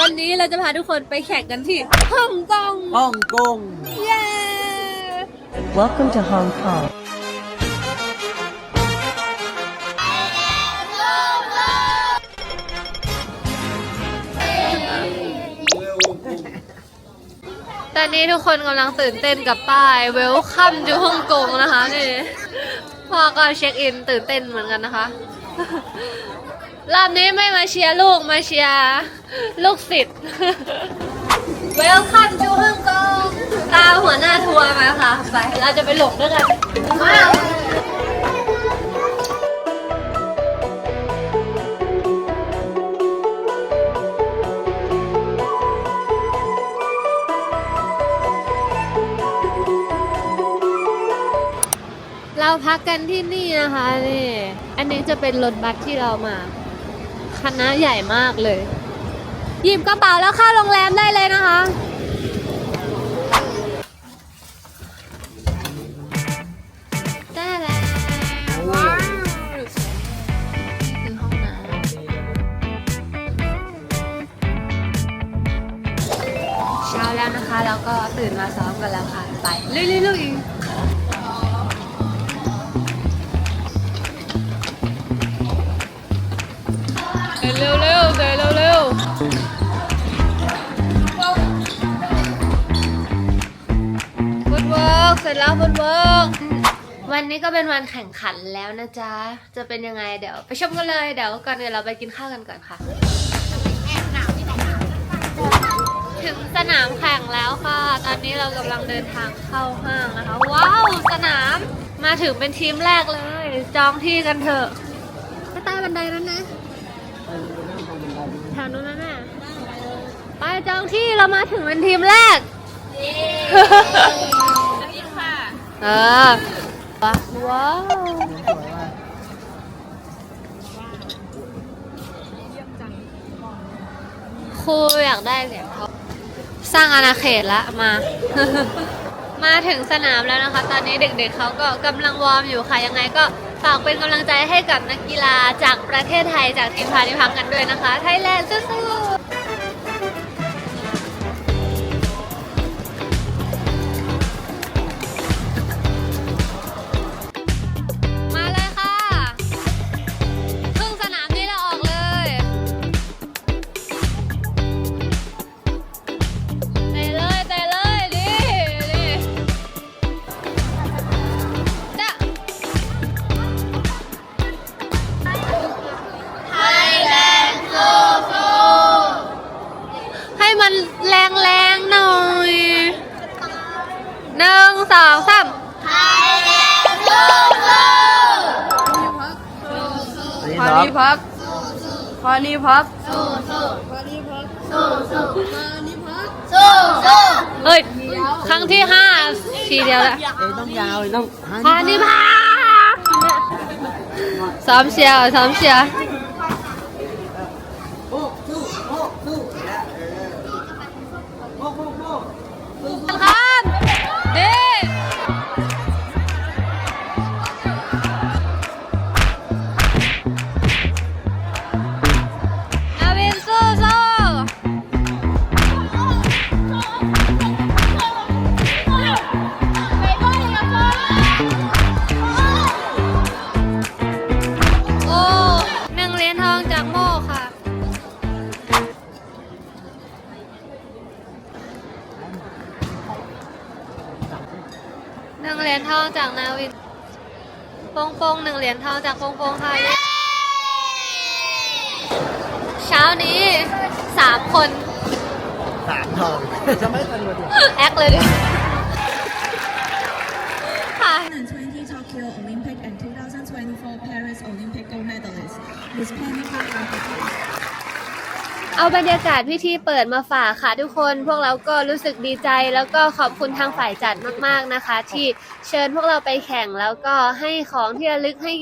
วันนี้เราจะพาทุกคนไปแข่งกันที่ฮ่องกงฮ่องกง เย้ Welcome to Hong Kong. ตอนนี้ทุกคนกำลังตื่นเต้นกับป้าย Welcome to ฮ่องกงนะคะนี่พ่อก็เช็คอินตื่นเต้นเหมือนกันนะคะ รอบนี้ไม่มาเชียร์ลูกมาเชียร์ลูกศิษย์ Welcome to ฮ่องกงตามหัวหน้าทัวร์มาค่ะ ไป เราจะไปหลงด้วยกันว้าวเราพักกันที่นี่นะคะนี่ อันนี้จะเป็นรถบัสที่เรามา คณะใหญ่มากเลย หยิบกระเป๋าแล้วเข้าโรงแรมได้เลยนะคะได้แล้วว้าวนี่คือห้องน้ำเช้าแล้วนะคะ แล้วก็ตื่นมาซ้อมกันแล้วค่ะ ไปเรื่อยๆ เดินเร็วๆเดินเร็วๆฟุตเวิร์กเสร็จแล้วฟุตเวิร์กวันนี้ก็เป็นวันแข่งขันแล้วนะจ๊ะ จะเป็นยังไงเดี๋ยว ไปชมกันเลยเดี๋ยวก่อนอื่นเราไปกินข้าวกันก่อนค่ะ ถึงสนามแข่งแล้วค่ะ ตอนนี้เรากำลังเดินทางเข้าห้างนะคะ ว้าวสนามมาถึงเป็นทีมแรกเลย จองที่กันเถอะไปใต้บันไดนั้นนะ แถวนู้นนะน่ะไปจองที่เรามาถึงเป็นทีมแรกเออว้าวครูอยากได้เหรียญทองสร้างอาณาเขตละมา มาถึงสนามแล้วนะคะ ตอนนี้เด็กๆเขาก็กำลังวอร์มอยู่ค่ะ ยังไงก็ ฝากเป็นกำลังใจให้กับนักกีฬาจากประเทศไทยจากทีมพาณิพักกันด้วยนะคะ ไทยแลนด์สู้ๆ พานีพักพานีพักเฮ้ย ครั้งที่ห้าทีเดียวแล้วเอ้ยต้องยาวเลยต้องพานิพาซ้อมเชียร์ซ้อมเชียร์ หนึ่งเหรียญทองจากนาวินโปงโปงหนึ่งเหรียญทองจากโปงโปงค่ะเช้านี้สามคนสามทองจะไม่ทันวันเดียวแอคเลยดิค่ะ2020 Tokyo Olympic and 2024 Paris Olympic gold medalist, Miss Penny Parker. เอาบรรยากาศพิธีเปิดมาฝากค่ะทุกคนพวกเราก็รู้สึกดีใจ แล้วก็ขอบคุณทางฝ่ายจัดมากๆนะคะ ที่เชิญพวกเราไปแข่งแล้วก็ให้ของที่ระลึกให้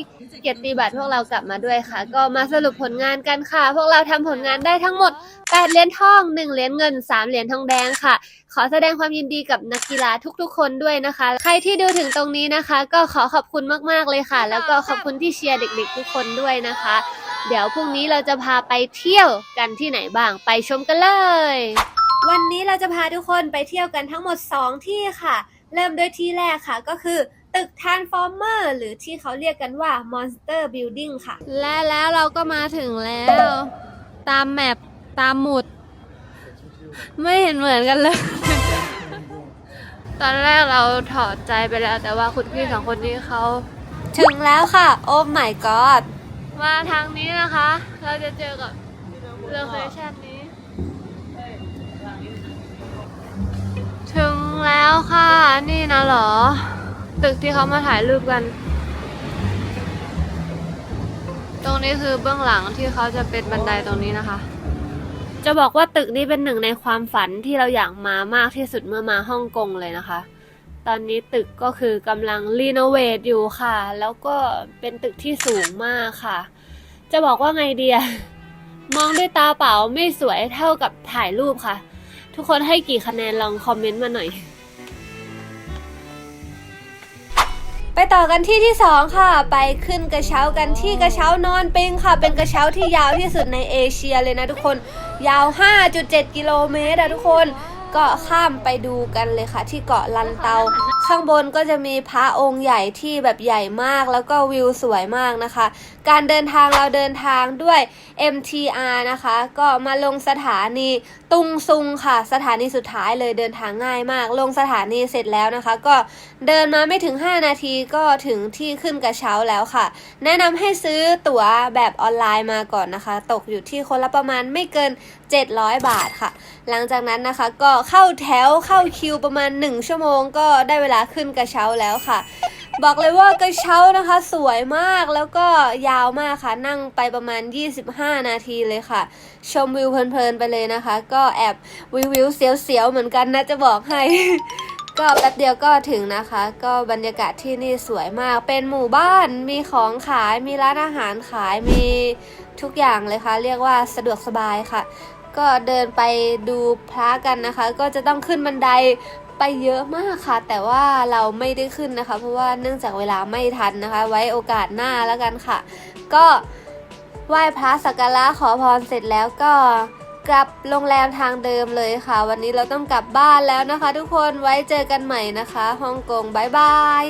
เกียรติบัตรพวกเรากลับมาด้วยค่ะ ก็มาสรุปผลงานกันค่ะ พวกเราทำผลงานได้ทั้งหมด 8 เหรียญทอง 1 เหรียญเงิน 3 เหรียญทองแดงค่ะ ขอแสดงความยินดีกับนักกีฬาทุกๆ คนด้วยนะคะ ใครที่ดูถึงตรงนี้นะคะ ก็ขอขอบคุณมากๆเลยค่ะ แล้วก็ขอบคุณที่เชียร์เด็ก ๆ ทุกคนด้วยนะคะ เดี๋ยวพรุ่งนี้เราจะพาไปเที่ยวกันที่ไหนบ้างไปชมกันเลย วันนี้เราจะพาทุกคนไปเที่ยวกันทั้งหมด 2 ที่ค่ะ เริ่มด้วยที่แรกค่ะก็คือตึก Transformer หรือที่เขาเรียกกันว่า Monster Building ค่ะ และแล้วเราก็มาถึงแล้ว ตามแมปตามหมุด ไม่เห็นเหมือนกันเลย ตอนแรกเราถอดใจไปแล้วแต่ว่าคุณพี่สองคนนี้เขา ถึงแล้วค่ะ โอ้ my god มาทางนี้นะคะ เราจะเจอกับโลเคชั่นนี้ ถึงแล้วค่ะ นี่นะหรอ ตึกที่เขามาถ่ายรูปกัน ตรงนี้คือเบื้องหลังที่เขาจะเป็นบันไดตรงนี้นะคะ จะบอกว่าตึกนี้เป็นหนึ่งในความฝันที่เราอยากมามากที่สุดเมื่อมาฮ่องกงเลยนะคะ ตอนนี้ตึกก็คือกำลังรีโนเวทอยู่ค่ะ แล้วก็เป็นตึกที่สูงมากค่ะ จะบอกว่าไงเดียมองด้วยตาเปล่าไม่สวยเท่ากับถ่ายรูปค่ะ ทุกคนให้กี่คะแนนลองคอมเมนต์มาหน่อย ไปต่อกันที่ที่2ค่ะ ไปขึ้นกระเช้ากันที่กระเช้านอนปิงค่ะ เป็นกระเช้าที่ยาวที่สุดในเอเชียเลยนะทุกคน ยาว 5.7 กิโลเมตรอะทุกคน ก็ข้ามไปดูกันเลยค่ะ ที่เกาะลันเตา ข้างบนก็จะมีพระองค์ใหญ่ที่แบบใหญ่มากแล้วก็วิวสวยมากนะคะ การเดินทางเราเดินทางด้วย MTR นะคะ ก็มาลงสถานีตุงซุงค่ะ สถานีสุดท้ายเลยเดินทางง่ายมาก ลงสถานีเสร็จแล้วนะคะ ก็เดินมาไม่ถึง 5 นาทีก็ถึงที่ขึ้นกระเช้าแล้วค่ะ แนะนำให้ซื้อตั๋วแบบออนไลน์มาก่อนนะคะ ตกอยู่ที่คนละประมาณไม่เกิน 700 บาทค่ะ หลังจากนั้นนะคะก็เข้าแถวเข้าคิวประมาณ 1 ชั่วโมงก็ได้เวลาขึ้นกระเช้าแล้วค่ะ บอกเลยว่ากระเช้านะคะสวยมากแล้วก็ยาวมากค่ะนั่งไปประมาณ 25 นาทีเลยค่ะ ชมวิวเพลินๆไปเลยนะคะ ก็แอบวิววิวๆเสียวๆเหมือนกันนะจะบอกให้ก็แป๊บเดียวก็ถึงนะคะ ก็บรรยากาศที่นี่สวยมาก เป็นหมู่บ้านมีของขายมีร้านอาหารขายมีทุกอย่างเลยค่ะ เรียกว่าสะดวกสบายค่ะ ก็เดินไปดูพระกันนะคะ ก็จะต้องขึ้นบันไดไปเยอะมากค่ะ แต่ว่าเราไม่ได้ขึ้นนะคะ เพราะว่าเนื่องจากเวลาไม่ทันนะคะ ไว้โอกาสหน้าแล้วกันค่ะ ก็ไหว้พระสักการะขอพรเสร็จแล้วก็กลับโรงแรมทางเดิมเลยค่ะ วันนี้เราต้องกลับบ้านแล้วนะคะ ทุกคนไว้เจอกันใหม่นะคะฮ่องกงบายบาย